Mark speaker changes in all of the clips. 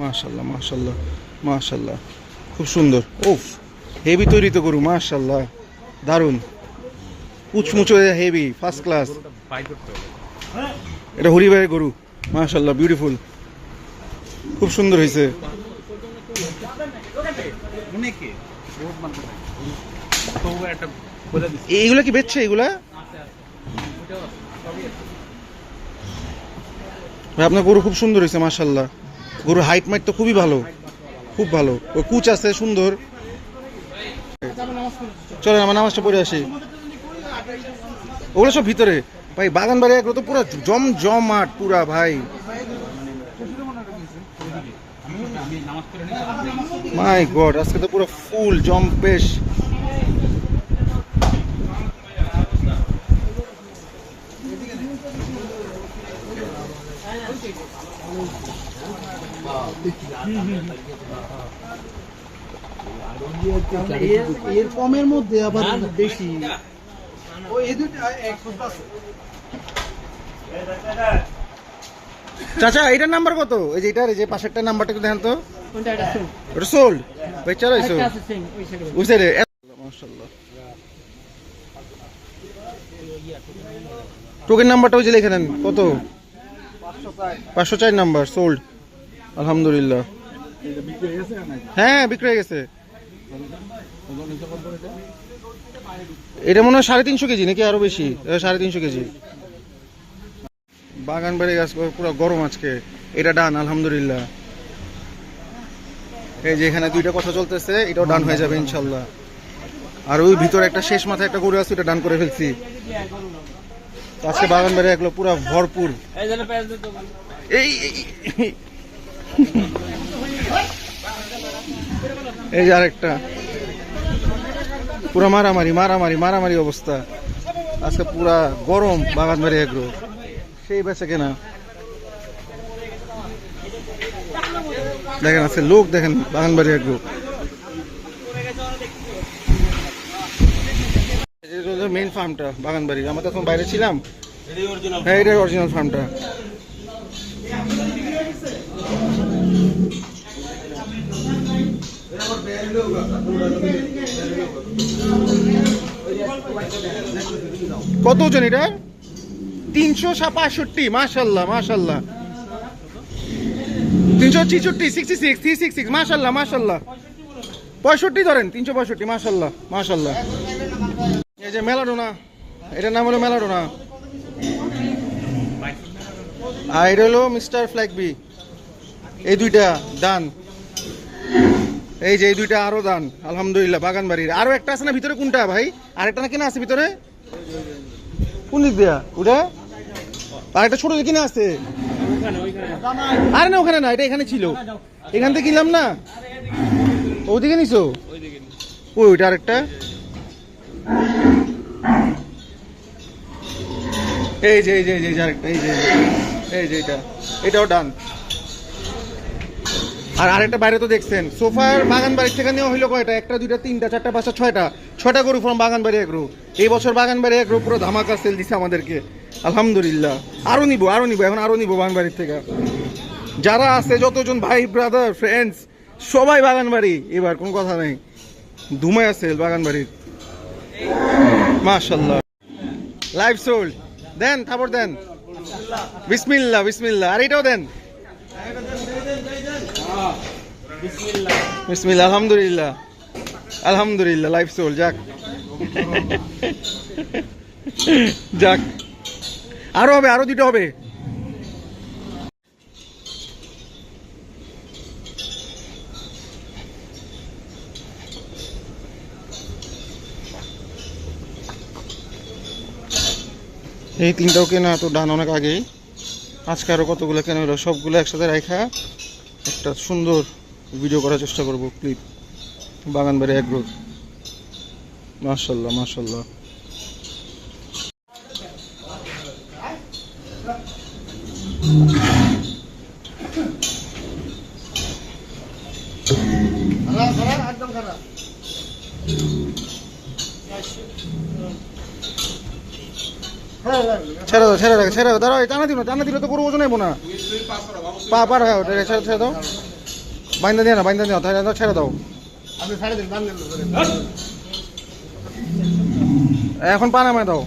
Speaker 1: মাশাল্লাহ মাশাল্লাহ মাশাল্লাহ। খুব সুন্দর। ওফ হেভি তৈরি তো গরু মাশাল্লাহ। দারুণ। উঁচমুচো হেভি ফার্স্ট ক্লাস এটা হরিভাইয়ের গরু মাশাল্লাহ বিউটিফুল খুব সুন্দর হয়েছে এইগুলা কি বেচছে এগুলা ভাই, আপনার গরু খুব সুন্দর হয়েছে মাশাল্লাহ গরুর হাইট মাইট তো খুবই ভালো। খুব ভালো। ও কুচ আছে, সুন্দর। চলেন, আমার নামাজটা পড়ে আসি। ওগুলো সব ভিতরে। ভাই বাগান বাড়ি এগুলো তো পুরো জম জমাট পুরা, ভাই। মাই গড আজকে তো পুরো ফুল জম বেশ
Speaker 2: এর কমের মধ্যে আবার বেশি। ও এই দুটো এক আছে
Speaker 1: চাচা এটার নাম্বার কত? এই যে এটার এই যে পাশেরটা নাম্বারটা একটু দেখেন তো।
Speaker 3: কোনটা এটা?
Speaker 1: ওটা সোল্ড ভাই চালাইছো
Speaker 3: একটা ওই সাইডে
Speaker 1: মাশাআল্লাহ। টোকেন নাম্বারটা ওই যে লিখে নেন কত? পাঁচশো চার নাম্বার সোল্ড আলহামদুলিল্লাহ। হ্যাঁ বিক্রি হয়ে গেছে। এটা মনে হয় সাড়ে তিনশো কেজি নাকি আরও বেশি? সাড়ে তিনশো কেজি। বাগান বাড়ি গাছ পুরো গরম আজকে। এটা ডান, আলহামদুলিল্লাহ। এই যে এখানে দুইটা কথা চলতেছে, এটাও ডান হয়ে যাবে ইনশাল্লাহ। আর ওই ভিতরে একটা শেষ মাথায় একটা গরু আছে ওটা ডান করে ফেলছি। আজকে বাগান বাড়ি এগুলো পুরো ভরপুর।
Speaker 3: এই-
Speaker 1: এই যে আরেকটা। পুরো মারামারি মারামারি মারামারি অবস্থা। আজকে পুরা গরম বাগান বাড়ি এগুলো সেই বেচে কেনা। দেখেন আছে লোক দেখেন বাগান বাড়ি এগুলো মেইন ফার্মটা বাগান বাড়ির আমরা তখন বাইরে ছিলাম। হ্যাঁ এটাই অরিজিনাল ফার্মটা কত ওজন এটা? তিনশো পাঁচষট্টি মাশাল্লাহ মাশাল্লাহ। তিনশো ছিষট্টি sixty six three six six মাশাল্লাহ মাশাল্লাহ। পঁয়ষট্টি ধরেন, তিনশো পঁয়ষট্টি, মাশাল্লাহ মাশাল্লাহ। এই যে মেলাডোনা, এটার নাম হলো মেলাডোনা। আর এটা হলো মিস্টার ফ্ল্যাগবি। এই দুইটা দান। এই যে এই দুইটা আরও দান, আলহামদুলিল্লাহ বাগান বাড়ির আরও একটা আছে না ভিতরে কোনটা ভাই? আরেকটা না কিনা আছে ভিতরে? কোন দিক দিয়া? ওটা? আর একটা ছোট কিনা আছে? আরে না, ওখানে না, এটা এখানে ছিল। এখান থেকে কিনলাম না? ওদিকে নিছো। ওই, ওইটা আরেকটা। এই যে এই যে এই যে আরেকটা, এই যে এই যে এটা এটাও ডান। আর আরেকটা বাইরে তো দেখছেন সোফার বাগান বাড়ির থেকে নেওয়া হইল কয়টা? একটা, দুইটা, তিনটা, চারটা, পাঁচটা, ছয়টা। ছয়টা গরু ফ্রম বাগান বাড়ি এগ্রো এই বছর বাগান বাড়ি এগ্রো পুরো ধামাকা সেল দিছে আমাদেরকে। আলহামদুলিল্লাহ। আরও নিবো আরও নিবো, এখন আরও নিবো বাগান বাড়ির থেকে। যারা আছে, যতজন ভাই ব্রাদার ফ্রেন্ডস সবাই বাগান বাড়ি। এবার কোনো কথা নেই। ধুমায় আছে বাগান বাড়ির। মাশাল্লাহ লাইভ সোল্ড দেন তারপর দেন। বিসমিল্লা বিসমিল্লা আর এটাও দেন। বিসমিল্লা আলহামদুলিল্লাহ। আলহামদুলিল্লাহ লাইফ সোল যাক। যাক। আরও হবে, আরও দুটো হবে। এই তিনটাও কেনা, তো ডান অনেক আগেই। আজকে আরও কতগুলো কেনা হলো, সবগুলো একসাথে রাখা একটা সুন্দর ভিডিও করার চেষ্টা করব ক্লিপ বাগান বাড়ি এগ্রো মাশাল্লাহ মাশাল্লাহ।
Speaker 2: একদম খারাপ
Speaker 1: ছেড়ে দাও ছেড়ে রাখো ছেড়ে দাও। দাঁড়াও টানা দিল টানা দিলে তো কোনো ওজন নেব না। পা পার হয় ছেড়ে ছেড়ে দাও। বাইন্দা দিয়ে না বাইন্দা দিয়ে ছেড়ে দাও। ছেড়ে দাও এখন পা নামায় দাও।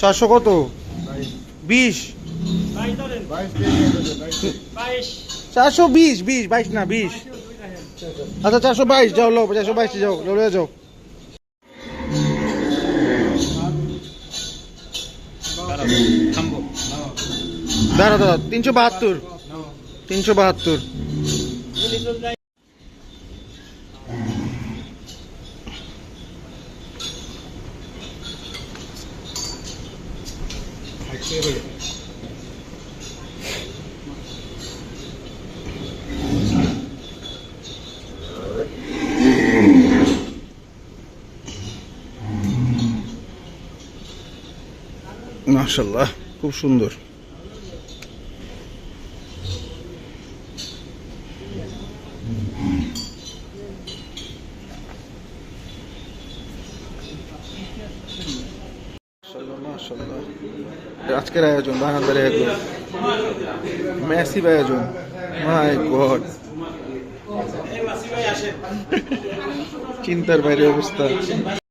Speaker 1: চারশো কত? বিশ। চারশো বিশ বিশ বাইশ না বিশ। আচ্ছা চারশো বাইশ যাও লো চারশো বাইশ যাও লো লো, যাও দাঁড়া দাঁড়া তিনশো বাহাত্তর। তিনশো বাহাত্তর। মাশাল্লাহ খুব সুন্দর। আজকের আয়োজন বাহানদার আয়োজন। ম্যাসিভ আয়োজন। My god. চিন্তার বাইরে অবস্থা।